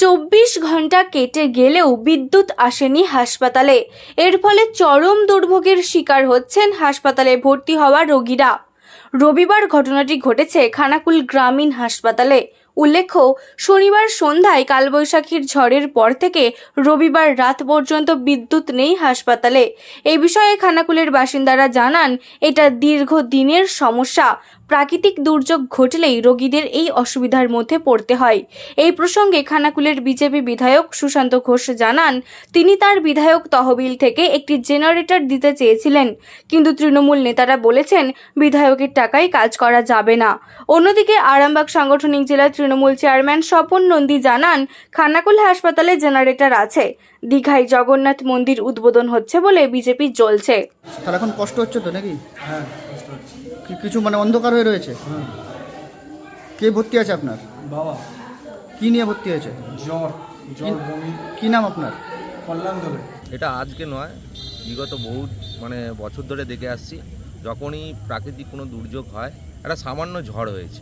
চব্বিশ ঘণ্টা কেটে গেলেও বিদ্যুৎ আসেনি হাসপাতালে। এর ফলে চরম দুর্ভোগের শিকার হচ্ছেন হাসপাতালে ভর্তি হওয়া রোগীরা। রবিবার ঘটনাটি ঘটেছে খানাকুল গ্রামীণ হাসপাতালে। উল্লেখ্য, শনিবার সন্ধ্যায় কালবৈশাখীর ঝড়ের পর থেকে রবিবার রাত পর্যন্ত বিদ্যুৎ নেই হাসপাতালে। এই বিষয়ে খানাকুলের বাসিন্দারা জানান, এটা দীর্ঘ দিনের সমস্যা। প্রাকৃতিক দুর্যোগ ঘটলেই রোগীদের এই অসুবিধার মধ্যে পড়তে হয়। এই প্রসঙ্গে খানাকুলের বিজেপি বিধায়ক সুশান্ত ঘোষ জানান, তিনি তার বিধায়ক তহবিল থেকে একটি জেনারেটর দিতে চেয়েছিলেন, কিন্তু তৃণমূল নেতারা বলেছেন, বিধায়কের টাকায় কাজ করা যাবে না। অন্যদিকে আরামবাগ সাংগঠনিক জেলা চেয়ারম্যান স্বপন নন্দী জানান খানাকুল হাসপাতালে জেনারেটর আছে। দীঘায় জগন্নাথ মন্দির উদ্বোধন হচ্ছে বলে বিজেপি জ্বলছে। তাহলে এখন কষ্ট হচ্ছে তো নাকি? হ্যাঁ কষ্ট হচ্ছে কি কিছু মানে অন্ধকার হয়ে রয়েছে? কে ভর্তি আছে আপনার? বাবা। কি নিয়ে ভর্তি হয়েছে? জ্বর জ্বর কি- নাম আপনার? কল্যাণ দেবে এটা আজকে নয় বিগত বহু মানে বছর ধরে দেখে আসছি। যখনই প্রাকৃতিক কোনো দুর্যোগ হয় একটা সামান্য ঝড় হয়েছে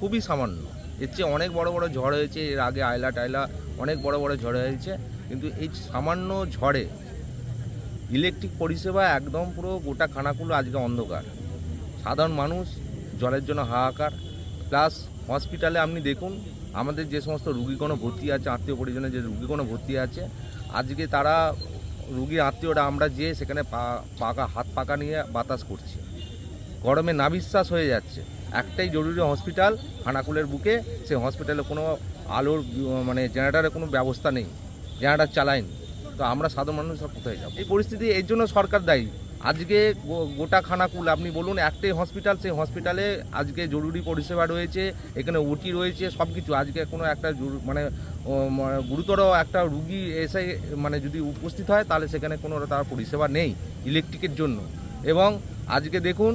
খুবই সামান্য। এর চেয়ে অনেক বড় বড় ঝড় হয়েছে, এর আগে আয়লা টায়লা অনেক বড় বড় ঝড় হয়েছে, কিন্তু এই সামান্য ঝড়ে ইলেকট্রিক পরিষেবা একদম পুরো গোটা খানাকুলো আজকে অন্ধকার। সাধারণ মানুষ, জলের জন্য হাহাকার, প্লাস হসপিটালে আপনি দেখুন, আমাদের যে সমস্ত রুগীগণ ভর্তি আছে, আত্মীয় পরিজনে যে রুগীগণ ভর্তি আছে, আজকে তারা রুগীর আত্মীয়রা, আমরা যে সেখানে পাকা, হাত পাকা নিয়ে বাতাস করছি। গরমে নাবিশ্বাস হয়ে যাচ্ছে। একটাই জরুরি হসপিটাল খানাকুলের বুকে। সেই হসপিটালে কোনো আলোর মানে জেনারেটারের কোনো ব্যবস্থা নেই। জেনারেটার চালায়নি। তো আমরা সাধারণ মানুষ সব কোথায় যাব? এই পরিস্থিতি, এর জন্য সরকার দায়ী। আজকে গোটা খানাকুল, আপনি বলুন, একটাই হসপিটাল, সেই হসপিটালে আজকে জরুরি পরিষেবা রয়েছে, এখানে ওটি রয়েছে সব কিছু আজকে কোনো একটা মানে গুরুতর একটা রুগী এসে মানে যদি উপস্থিত হয়, তাহলে সেখানে কোনো তার পরিষেবা নেই, ইলেকট্রিকের জন্য। এবং আজকে দেখুন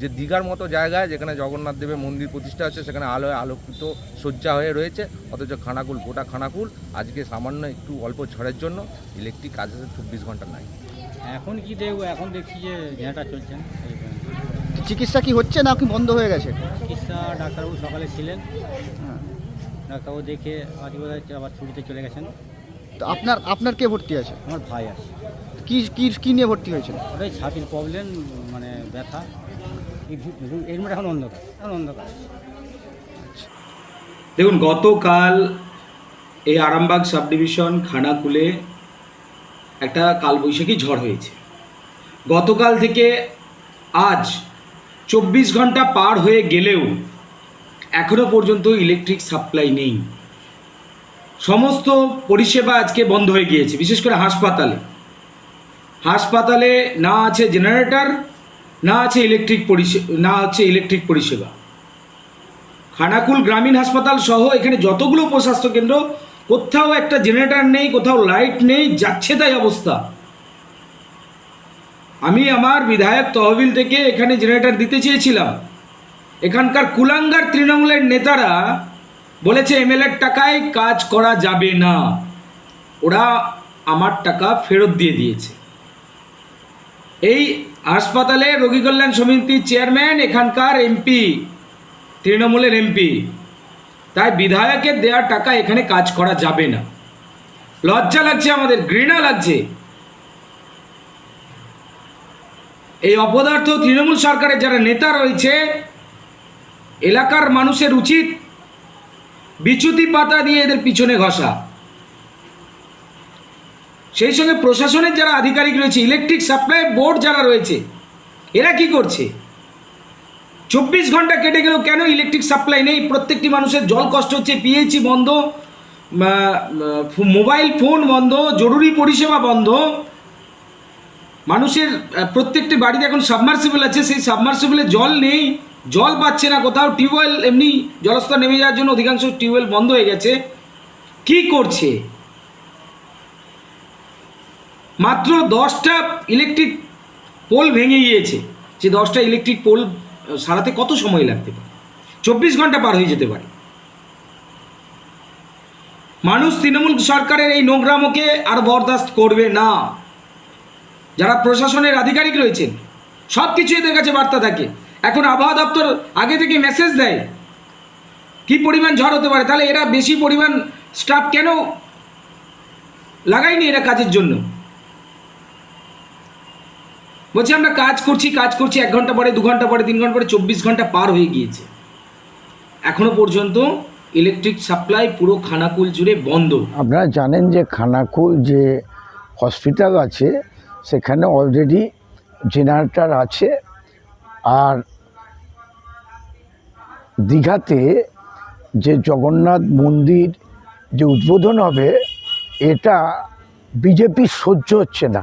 যে দীঘার মতো জায়গায় যেখানে জগন্নাথ দেবের মন্দির প্রতিষ্ঠা আছে সেখানে আলোয় আলোকিত শয্যা হয়ে রয়েছে। অথচ খানাকুল গোটা খানাকুল আজকে সামান্য একটু অল্প ঝড়ের জন্য ইলেকট্রিক কাজ আছে চব্বিশ ঘণ্টা নাই। এখন কি দেখব এখন দেখছি যে ঝেঁটা চলছে না। চিকিৎসা কি হচ্ছে না কি বন্ধ হয়ে গেছে? চিকিৎসা ডাক্তারবাবু সকালে ছিলেন। হ্যাঁ। ডাক্তারবাবু দেখে আজ বোধ হয় আবার ছুটিতে চলে গেছেন। তো আপনার আপনার কে ভর্তি আছে? আমার ভাই আছে। কি কি কি নিয়ে ভর্তি হয়েছিল ওটাই ছাতির প্রবলেম মানে ব্যথা। দেখুন, গতকাল এই আরামবাগ সাব ডিভিশন খানাকুলে একটা কালবৈশাখী ঝড় হয়েছে। গতকাল থেকে আজ চব্বিশ ঘণ্টা পার হয়ে গেলেও এখনও পর্যন্ত ইলেকট্রিক সাপ্লাই নেই। সমস্ত পরিষেবা আজকে বন্ধ হয়ে গিয়েছে, বিশেষ করে হাসপাতালে। হাসপাতালে না আছে জেনারেটর না আছে ইলেকট্রিক পরিষেবা না আছে ইলেকট্রিক পরিষেবা। খানাকুল গ্রামীণ হাসপাতাল সহ এখানে যতগুলো উপস্বাস্থ্য কেন্দ্র, কোথাও একটা জেনারেটার নেই, কোথাও লাইট নেই, যাচ্ছে তাই অবস্থা। আমি আমার বিধায়ক তহবিল থেকে এখানে জেনারেটার দিতে চেয়েছিলাম। এখানকার কুলাঙ্গার তৃণমূলের নেতারা বলেছে এমএলএর টাকায় কাজ করা যাবে না। ওরা আমার টাকা ফেরত দিয়ে দিয়েছে। এই হাসপাতালে রোগী কল্যাণ সমিতির চেয়ারম্যান, এখানকার এমপি, তৃণমূলের এমপি। তাই বিধায়কের দেওয়ার টাকা এখানে কাজ করা যাবে না। লজ্জা লাগছে আমাদের, ঘৃণা লাগছে। এই অপদার্থ তৃণমূল সরকারের যারা নেতা রয়েছে, এলাকার মানুষের উচিত বিচ্যুতি পাতা দিয়ে এদের পিছনে ঘষা। সেই সঙ্গে প্রশাসনের যারা আধিকারিক রয়েছে ইলেকট্রিক সাপ্লাই বোর্ড যারা রয়েছে, এরা কি করছে? চব্বিশ ঘণ্টা কেটে গেলেও কেন ইলেকট্রিক সাপ্লাই নেই? প্রত্যেকটি মানুষের জল কষ্ট হচ্ছে পিএইচি বন্ধ মোবাইল ফোন বন্ধ, জরুরি পরিষেবা বন্ধ। মানুষের প্রত্যেকটি বাড়িতে এখন সাবমার্সিবল আছে, সেই সাবমার্সিবলে জল নেই, জল পাচ্ছে না কোথাও টিউবওয়েল এমনি জলস্তর নেমে যাওয়ার জন্য অধিকাংশ টিউবওয়েল বন্ধ হয়ে গেছে। কি করছে? মাত্র দশটা ইলেকট্রিক পোল ভেঙে গিয়েছে। যে দশটা ইলেকট্রিক পোল সারাতে কত সময় লাগতে পারে? চব্বিশ ঘণ্টা পার হয়ে যেতে পারে। মানুষ তৃণমূল সরকারের এই নোংরামোকে আর বরদাস্ত করবে না। যারা প্রশাসনের আধিকারিক রয়েছেন সব কিছু এদের কাছে বার্তা থাকে। এখন আবহাওয়া দপ্তর আগে থেকে মেসেজ দেয়, কি পরিমাণ ঝড় হতে পারে? তাহলে এরা বেশি পরিমাণ স্টাফ কেন লাগাইনি এরা কাজের জন্য? বলছি, আমরা কাজ করছি কাজ করছি, এক ঘণ্টা পরে, দু ঘণ্টা পরে, তিন ঘণ্টা পরে, চব্বিশ ঘণ্টা পার হয়ে গিয়েছে। এখনও পর্যন্ত ইলেকট্রিক সাপ্লাই পুরো খানাকুল জুড়ে বন্ধ। আপনারা জানেন যে খানাকুল যে হসপিটাল আছে, সেখানে অলরেডি জেনারেটার আছে, আর দীঘাতে যে জগন্নাথ মন্দির যে উদ্বোধন হবে, এটা বিজেপি সহ্য হচ্ছে না।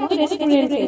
রেস্টুরেন্টে